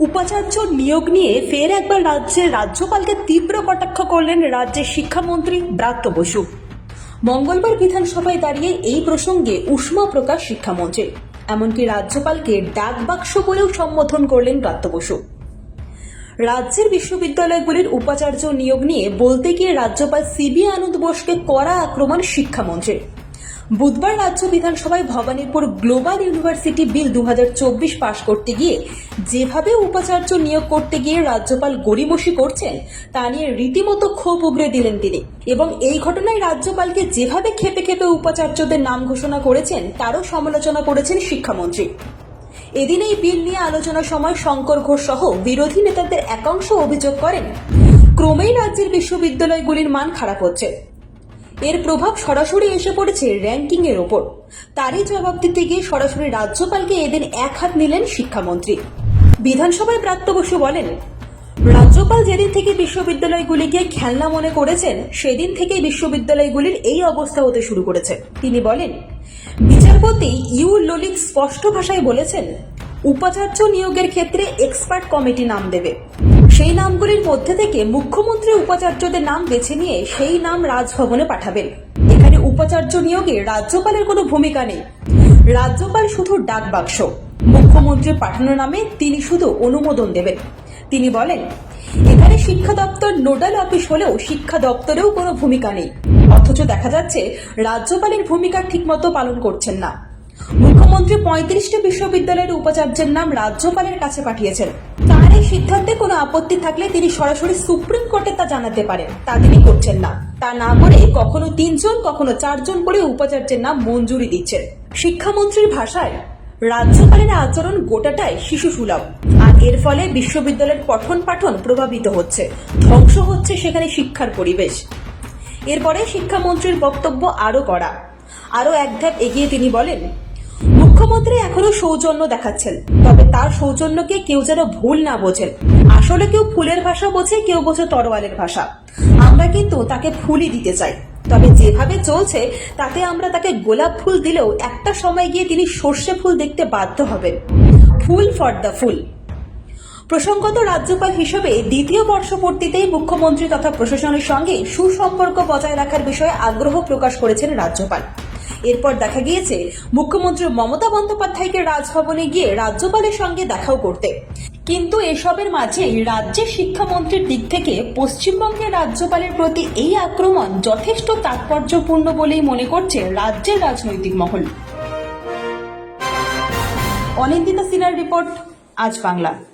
উপাচার্য নিয়োগ নিয়ে ফের একবার রাজ্যের রাজ্যপালকে তীব্র কটাক্ষ করলেন রাজ্যের শিক্ষামন্ত্রী ব্রাত্য বসু। মঙ্গলবার বিধানসভায় দাঁড়িয়ে এই প্রসঙ্গে উষ্মা প্রকাশ শিক্ষামন্ত্রী এমনকি রাজ্যপালকে ডাক বাক্স বলেও সম্বোধন করলেন ব্রাত্য বসু। রাজ্যের বিশ্ববিদ্যালয়গুলির উপাচার্য নিয়োগ নিয়ে বলতে গিয়ে রাজ্যপাল সিবি আনন্দ বোসকে কড়া আক্রমণ শিক্ষামন্ত্রী বুধবার রাজ্য বিধানসভায় ভবানীপুর গ্লোবাল ইউনিভার্সিটি বিল দু হাজার চব্বিশ পাশ করতে গিয়ে যেভাবে উপাচার্য নিয়োগ করতে গিয়ে রাজ্যপাল গড়িমসি করছেন, তা নিয়ে রীতিমতো ক্ষোভ উগরে দিলেন তিনি। এবং এই ঘটনায় রাজ্যপালকে যেভাবে খেপে খেপে উপাচার্যদের নাম ঘোষণা করেছেন, তারও সমালোচনা করেছেন শিক্ষামন্ত্রী। এদিন এই বিল নিয়ে আলোচনার সময় শঙ্কর ঘোষ সহ বিরোধী নেতাদের একাংশ অভিযোগ করেন, ক্রমেই রাজ্যের বিশ্ববিদ্যালয়গুলির মান খারাপ হচ্ছে। এর প্রভাব সরাসরি এসে পড়েছে র্যাঙ্কিং এর ওপর। তারই জবাব দিতে গিয়ে সরাসরি রাজ্যপালকে এদিন এক হাত নিলেন শিক্ষামন্ত্রী। বিধানসভায় প্রাপ্ত বসু বলেন, রাজ্যপাল যেদিন থেকে বিশ্ববিদ্যালয়গুলিকে খেলনা মনে করেছেন, সেদিন থেকেই বিশ্ববিদ্যালয়গুলির এই অবস্থা হতে শুরু করেছে। তিনি বলেন, বিচারপতি ইউ ললিত স্পষ্ট ভাষায় বলেছেন, উপাচার্য নিয়োগের ক্ষেত্রে এক্সপার্ট কমিটি নাম দেবে। সেই নামগুলির মধ্যে থেকে মুখ্যমন্ত্রী উপাচার্যদের নাম বেছে নিয়ে সেই নাম রাজভবনে পাঠাবেন। এখানে উপাচার্য নিয়োগে রাজ্যপালের কোনো ভূমিকা নেই। রাজ্যপাল শুধু ডাক বাক্স। মুখ্যমন্ত্রীর পাঠানো নামে তিনি শুধু অনুমোদন দেবেন। তিনি বলেন, এখানে শিক্ষা দপ্তর নোডাল অফিস হলেও শিক্ষা দপ্তরেও কোনো ভূমিকা নেই। অথচ দেখা যাচ্ছে রাজ্যপালের ভূমিকা ঠিকমতো পালন করছেন না। মুখ্যমন্ত্রী পঁয়ত্রিশটি বিশ্ববিদ্যালয়ের উপাচার্যের নাম রাজ্যপালের কাছে পাঠিয়েছেন। তার এই সিদ্ধান্তে কোনো আপত্তি থাকলে তিনি সরাসরি সুপ্রিম কোর্টে তা জানাতে পারেন। তা তিনি করছেন না। তা না করে কখনো তিনজন, কখনো চারজন করে উপাচার্যের নাম মঞ্জুরি দিচ্ছেন। শিক্ষামন্ত্রীর ভাষায়, রাজ্যপালের আচরণ গোটাটাই শিশু সুলভ আর এর ফলে বিশ্ববিদ্যালয়ের পঠন পাঠন প্রভাবিত হচ্ছে। ধ্বংস হচ্ছে সেখানে শিক্ষার পরিবেশ। এরপরে শিক্ষামন্ত্রীর বক্তব্য আরও করা আরও এক ধাপ এগিয়ে তিনি বলেন মুখ্যমন্ত্রী এখনও সৌজন্য দেখাচ্ছেন। তবে তার সৌজন্যকে কেউ যেন ভুল না বোঝেন আসলে কেউ ফুলের ভাষা বোঝে, কেউ বোঝে তরোয়ালের ভাষা। আমরা কিন্তু তাকে ফুলই দিতে চাই। তবে যেভাবে চলছে, তাতে আমরা তাকে গোলাপ ফুল দিলেও একটা সময় গিয়ে তিনি সর্ষে ফুল দেখতে বাধ্য হবেন। ফুল ফর দ্য ফুল। প্রসঙ্গত রাজ্যপাল হিসেবে দ্বিতীয় বর্ষপূর্তিতেই মুখ্যমন্ত্রী তথা প্রশাসনের সঙ্গে সুসম্পর্ক বজায় রাখার বিষয়ে আগ্রহ প্রকাশ করেছেন রাজ্যপাল। এরপর দেখা গিয়েছে, মুখ্যমন্ত্রী মমতা বন্দ্যোপাধ্যায়কে রাজভবনে গিয়ে রাজ্যপালের সঙ্গে দেখাও করতে। কিন্তু এসবের মাঝেই রাজ্যের শিক্ষামন্ত্রীর দিক থেকে পশ্চিমবঙ্গের রাজ্যপালের প্রতি এই আক্রমণ যথেষ্ট তাৎপর্যপূর্ণ বলেই মনে করছে রাজ্যের রাজনৈতিক মহল। অনিন্দিতা সিনার রিপোর্ট, আজ বাংলা।